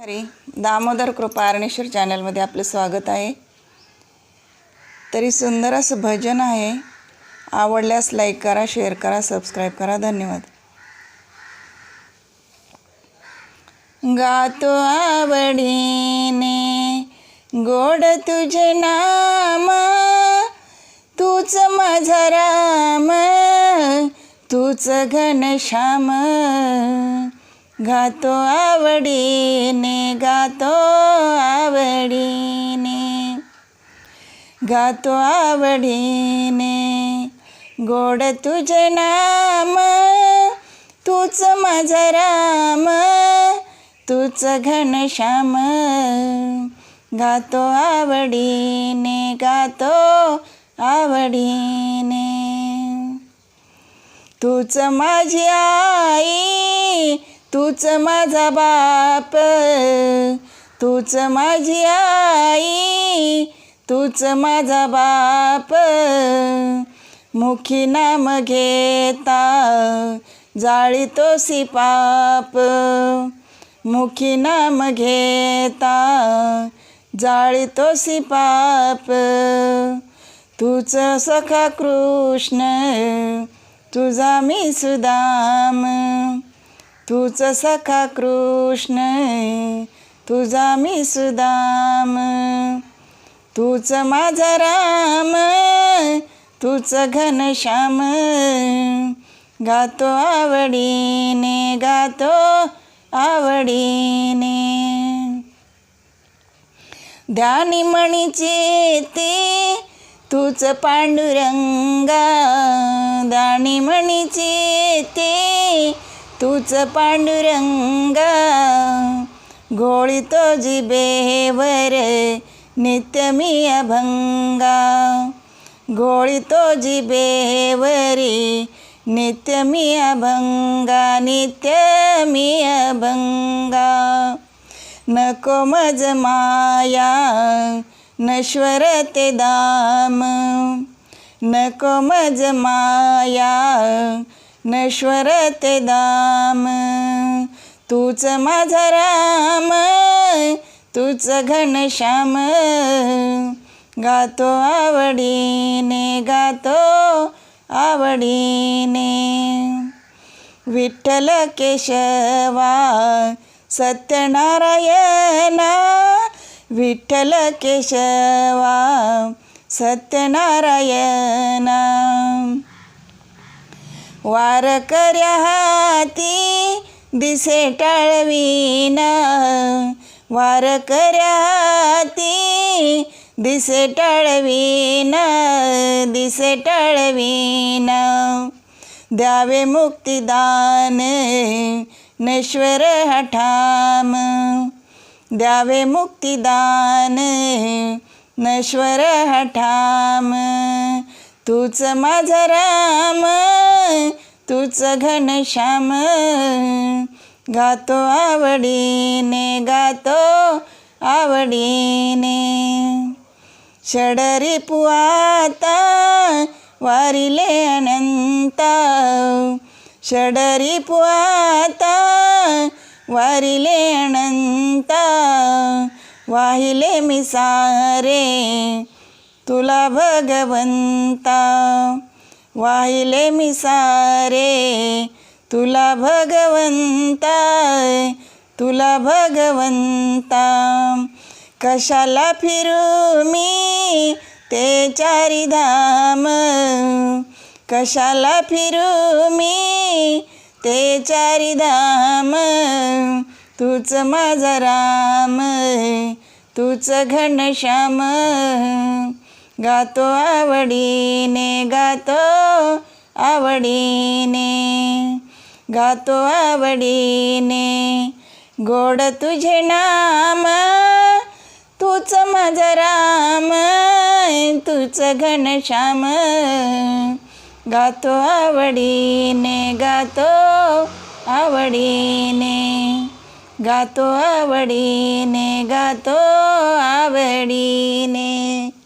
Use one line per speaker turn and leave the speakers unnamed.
हरी दामोदर कृपा अरणेश्वर चॅनलमध्ये आपलं स्वागत आहे. तरी सुंदर असं भजन आहे. आवडल्यास लाईक करा शेअर करा सबस्क्राईब करा. धन्यवाद. गातो आवडीने गोड तुझे नाम तूच माझा राम तूच घनश्याम. गातो आवडीने गातो आवडीने. गातो आवडीने गोड तुझे नाम तूच माझा राम तूच घनश्याम गातो आवडीने गातो आवडीने. तूच माझी आई तूच माझा बाप तूच माझी आई तूच माझा बाप. मुखी नाम घेता जाळीतोसी पाप. मुखी नाम घेता जाळीतोसी पाप. तूच सखा कृष्ण तुझा मी सुदाम. तूच सखा कृष्ण तुझा मी सुदाम. तूच माझा राम तूच घनश्याम गातो आवडीने गातो आवडीने. ध्यानी मणीचे ते तूच पांडुरंगा. दाणी मणीचे ते तूच पांडुरंगा गोळीतो जिबेवर नित्य मी अभंगा. गोळीतो जिबेवरी नित्य मी अभंगा नित्य मी अभंगा. नको मज माया नश्वर ते दाम. नको मज माया नश्वर ते दाम. तूच माझा राम तूच घनश्याम गातो आवडीने गातो आवडीने. विठ्ठल केशवा सत्यनारायणा. विठ्ठल केशवा सत्यनारायणा. वार कर्या हाती दिसे टाळवीना. वार कर्या हाती दिसे टाळवीना दिसे टाळवीना. द्यावे मुक्तिदान नश्वर हठाम. द्यावे मुक्तिदान नश्वर हठाम. तूच माझा राम तूच घनश्याम गातो आवडीने गातो आवडीने. षडरी पुआता वारिले अनंता. षडरी पुआता वारिले अनंता. वाहिले मी सारे तुला भगवंता वाहिले मी सारे. तुला भगवंता तुला भगवंता. कशाला फिरू मी ते चारी धाम? कशाला फिरू मी ते चारी धाम? तूच माझा राम तूच घनश्याम. गातो आवडीने गातो आवडीने गातो आवडीने. गोड तुझे नाम तूच माझा राम तूच घनश्याम गातो आवडीने गातो आवडीने गातो आवडीने गातो आवडीने.